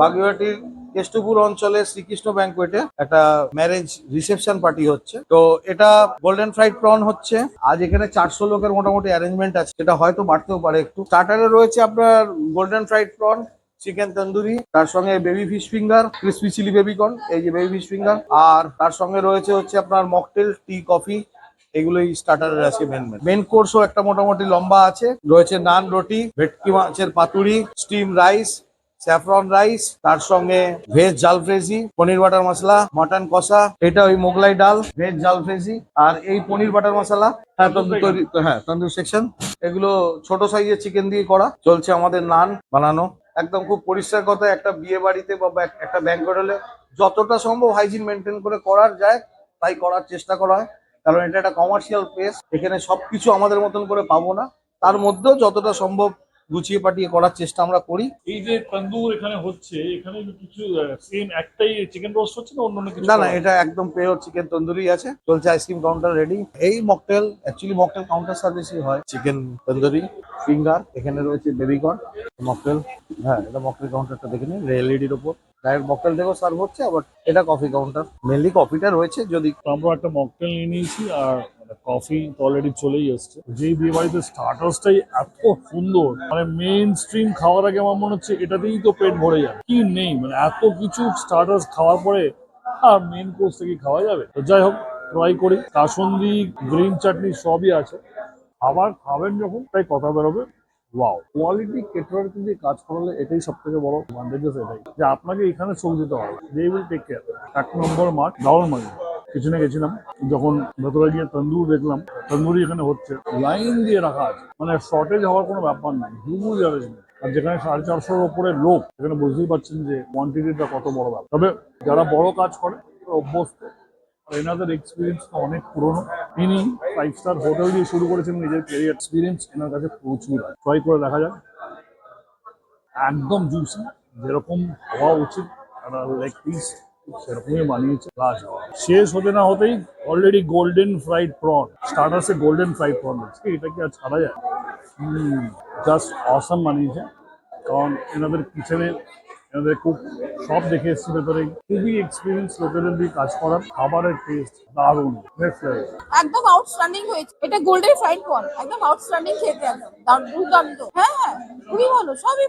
বাগুইহাটির কেষ্টপুর অঞ্চলে শ্রীকৃষ্ণ ব্যাংকোয়েটে একটা marriage reception party হচ্ছে। তো এটা গোল্ডেন ফ্রাইড প্রন হচ্ছে। আজ এখানে চারশো লোকের মোটামুটি অ্যারেঞ্জমেন্ট আছে। সেটা হয়তো বাড়তেও পারে একটু। স্টার্টারে রয়েছে আপনার golden fried prawn chicken tandoori তার সঙ্গে baby fish finger crispy chilli baby corn এই যে বেবি ফিশ ফিঙ্গার আর তার সঙ্গে রয়েছে হচ্ছে আপনার মকটেল টি কফি এগুলোই স্টার্টারের আছে মেন মেন মেন কোর্সও একটা মোটামুটি লম্বা আছে। রয়েছে নান রুটি, ভেটকি মাছের পাতুরি স্টিম রাইস স্যাফরন রাইস তার সঙ্গে ভেজ জাল ফ্রেজি পনির বাটার মশলা মটন কষা এটা ওই মোগলাই ডাল ভেজ জাল ফ্রেজি আর এই পনির বাটার মশলা হ্যাঁ তন্দুর তৈরি হ্যাঁ তন্দুর সেকশন এগুলো ছোট সাইজের চিকেন দিয়ে করা চলছে আমাদের নান বানানো। একদম খুব পরিষ্কার কথা একটা বিয়ে বাড়িতে বা একটা ব্যাংকট হলে যতটা সম্ভব হাইজিন মেনটেন করে করার যায় তাই করার চেষ্টা করা হয়। কারণ এটা একটা কমার্শিয়াল প্লেস এখানে সবকিছু আমাদের মতন করে পাবো না। তার মধ্যেও যতটা সম্ভব গুছিয়ে পাঠিয়ে করার চেষ্টা আমরা করি। এই যে তন্দুর এখানে হচ্ছে এখানে কিছু সেম একটাই চিকেন রোস্ট হচ্ছে না অন্য অন্য কিছু না না এটা একদম পিওর চিকেন তন্দুরি আছে। চলছে আইসক্রিম কাউন্টার রেডি এই মকটেল অ্যাকচুয়ালি মকটেল কাউন্টার সার্ভিসই হয়। চিকেন তন্দুরি ফিঙ্গার এখানে রয়েছে বেবিকর্ন মকটেল হ্যাঁ এটা মকটেল কাউন্টারটা দেখে নিন এলইডির ওপর ডাইরেক্ট মকটেল থেকেও সার্ভ হচ্ছে আবার এটা কফি কাউন্টার মেনলি কফিটা রয়েছে যদি আমরা একটা মকটেল নিয়ে নিয়েছি আর কফি তো অলরেডি চলেই এসছে। যেই বিয়ে বাড়িতে স্টার্টার্সটাই এত সুন্দর মানে মেইন স্ট্রিম খাওয়ার আগে আমার মনে হচ্ছে এটাতেই তো পেট ভরে যাবে। কি নেই মানে এত কিছু স্টার্টার্স খাওয়ার পরে আর মেইন কোর্স থেকে খাওয়া যাবে? তো যাই হোক ট্রাই করি। কাসন্দি গ্রিন চাটনি সবই আছে। আবার খাবেন যখন, তাই কথা বেরোবে। ওয়াও কোয়ালিটি কেটার কিন্তু কাজ করালে এটাই সব থেকে বড় অ্যাডভান্টেজেস এটাই যে আপনাকে এখানে চোখ দিতে হবে। দে উইল টেক কেয়ার এক নম্বর মার্ক ডাউন মার্ক কিচেনে গেছিলাম। যখন ভেতরে গিয়ে তন্দুর দেখলাম তন্দুরি এখানে হচ্ছে। লাইন দিয়ে রাখা আছে। মানে শর্টেজ হওয়ার কোনো ব্যাপার নাই। হিউজ অ্যারেঞ্জমেন্ট আর যেখানে সাড়ে চারশোর ওপরে লোক এখানে বুঝতেই পারছেন যে কোয়ান্টিটিটা কত বড় ব্যাপার। তবে যারা বড় কাজ করে অভ্যস্ত। এনাদের এক্সপিরিয়েন্স তো অনেক পুরনো। তিনি ফাইভ স্টার হোটেল দিয়ে শুরু করেছেন, নিজের ক্যারিয়ার এক্সপিরিয়েন্স এনার কাছে প্রচুর ট্রাই করে দেখা যাক। একদম জুসি যেরকম হওয়া উচিত। লেগ পিস সেরকমই বানিয়েছে লাশ শেষ হতে না হতেই অলরেডি গোল্ডেন ফ্রাইড প্রন স্টার্টার্সে গোল্ডেন ফ্রাইড প্রন রয়েছে। এটা কি আর ছাড়া যায়? জাস্ট অসাম বানিয়েছে। কারণ এনাদের কিচেনে এনাদের কুক সব দেখে এসেছি ভেতরে। খুবই এক্সপিরিয়েন্স লোকেদের দিয়ে কাজ করার খাবারের টেস্ট দারুণ একদম আউটস্ট্যান্ডিং হয়েছে। এটা গোল্ডেন ফ্রাইড কর্ন একদম আউটস্ট্যান্ডিং খেতে একদম। দুর্দান্ত। হ্যাঁ হ্যাঁ। খুবই ভালো সবই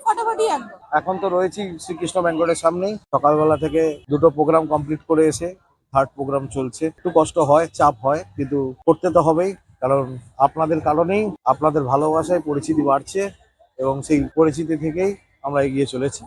এখন তো রয়েছি শ্রীকৃষ্ণ ব্যাংকটের সামনেই। সকালবেলা থেকে দুটো প্রোগ্রাম কমপ্লিট করে এসে থার্ড প্রোগ্রাম চলছে। একটু কষ্ট হয়, চাপ হয়, কিন্তু করতে তো হবেই। কারণ আপনাদের কারণেই, আপনাদের ভালোবাসায় পরিচিতি বাড়ছে এবং সেই পরিচিতি থেকেই আমরা এগিয়ে চলেছি।